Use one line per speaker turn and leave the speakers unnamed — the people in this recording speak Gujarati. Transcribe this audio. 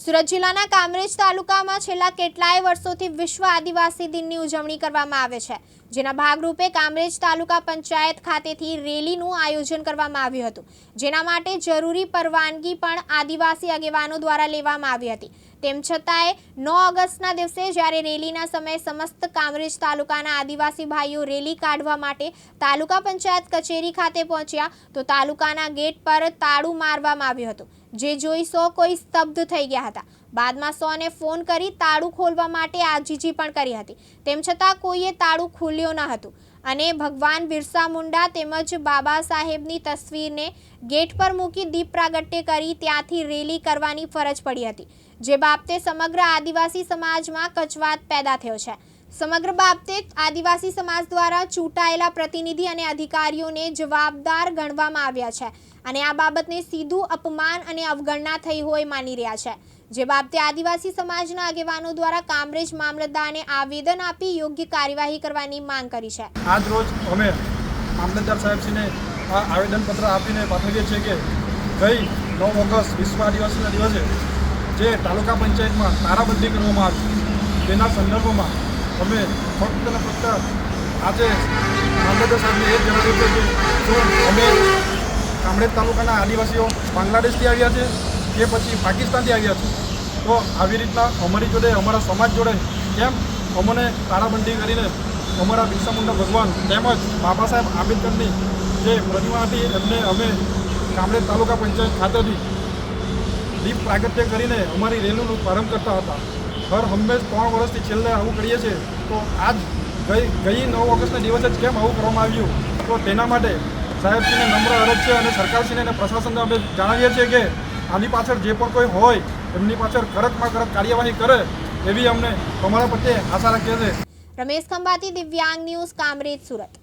સુરત જિલ્લાના કામરેજ તાલુકામાં છેલ્લા કેટલાય વર્ષોથી વિશ્વ આદિવાસી દિનની ઉજવણી કરવામાં આવે છે, જેના ભાગરૂપે કામરેજ તાલુકા પંચાયત ખાતેથી રેલીનું આયોજન કરવામાં આવ્યું હતું. જેના માટે જરૂરી પરવાનગી પણ આદિવાસી આગેવાનો દ્વારા લેવામાં આવી હતી. તેમ છતાંય નવ ઓગસ્ટના દિવસે જ્યારે રેલીના સમયે સમસ્ત કામરેજ તાલુકાના આદિવાસી ભાઈઓ રેલી કાઢવા માટે તાલુકા પંચાયત કચેરી ખાતે પહોંચ્યા, તો તાલુકાના ગેટ પર તાળું મારવામાં આવ્યું હતું. જે જોઈ સો કોઈ સ્તબ્ધ થઈ ગયા હતા. બાદમાં સોને ફોન કરી તાળું ખોલવા માટે આજીજી પણ કરી હતી. તેમ છતાં કોઈએ તાળું ખોલ્યો ન હતું. અને ભગવાન બિરસા મુંડા તેમજ બાબા સાહેબની તસવીરને ગેટ પર મૂકી દીપ પ્રાગટ્ય કરી ત્યાંથી રેલી કરવાની ફરજ પડી હતી. જે બાબતે સમગ્ર આદિવાસી સમાજમાં કચવાત પેદા થયો છે. સમગ્ર બાબતે આદિવાસી સમાજ દ્વારા ચૂંટાયેલા પ્રતિનિધિ અને અધિકારીઓને જવાબદાર ગણવામાં આવ્યા છે. અને આ બાબતને સીધું અપમાન અને અવગણના થઈ હોય માની રહ્યા છે. જે બાબતે આદિવાસી સમાજના આગેવાનો દ્વારા કામરેજ મામલતદારને આવેદન આપી યોગ્ય કાર્યવાહી કરવાની માંગ કરી છે.
આજ રોજ અમે મામલતદાર સાહેબશ્રીને આ આવેદનપત્ર આપીને પાઠવીએ છીએ કે ગઈ નવ ઓગસ્ટ વિશ્વ આદિવાસીના દિવસે જે તાલુકા પંચાયતમાં તારાબંધી કરવામાં આવી, તેના સંદર્ભમાં અમે ફક્ત ને ફક્ત આજે મામલતદાર સાહેબને એ જણાવ્યું કે અમે કામરેજ તાલુકાના આદિવાસીઓ બાંગ્લાદેશથી આવ્યા છે કે પછી પાકિસ્તાનથી આવ્યા છે. તો આવી રીતના અમારી જોડે, અમારા સમાજ જોડે કેમ અમને તાળાબંધી કરીને અમારા બિરસા ભગવાન તેમજ બાબા સાહેબ આંબેડકરની જે પ્રતિમા હતી, એમને અમે કામરેજ તાલુકા પંચાયત ખાતેથી દીપ પ્રાગટ્ય કરીને અમારી રેલીનો પ્રારંભ કરતા હતા. હર હંમેશ ત્રણ વર્ષથી છેલ્લે આવું કરીએ છીએ. તો આજ ગઈ ગઈ નવ ઓગસ્ટના દિવસે જ કેમ આવું કરવામાં આવ્યું? તો તેના માટે સાહેબશ્રીને નમ્ર અરજ છે અને સરકારશ્રીને અને પ્રશાસનને અમે જણાવીએ છીએ કે આની પાછળ જે પણ કોઈ હોય, એમની પાછળ કડકમાં કડક કાર્યવાહી કરે, એવી અમને તમારા પ્રત્યે આશા રાખીએ છીએ.
રમેશ ખંભાતી, દિવ્યાંગ ન્યૂઝ, કામરેજ, સુરત.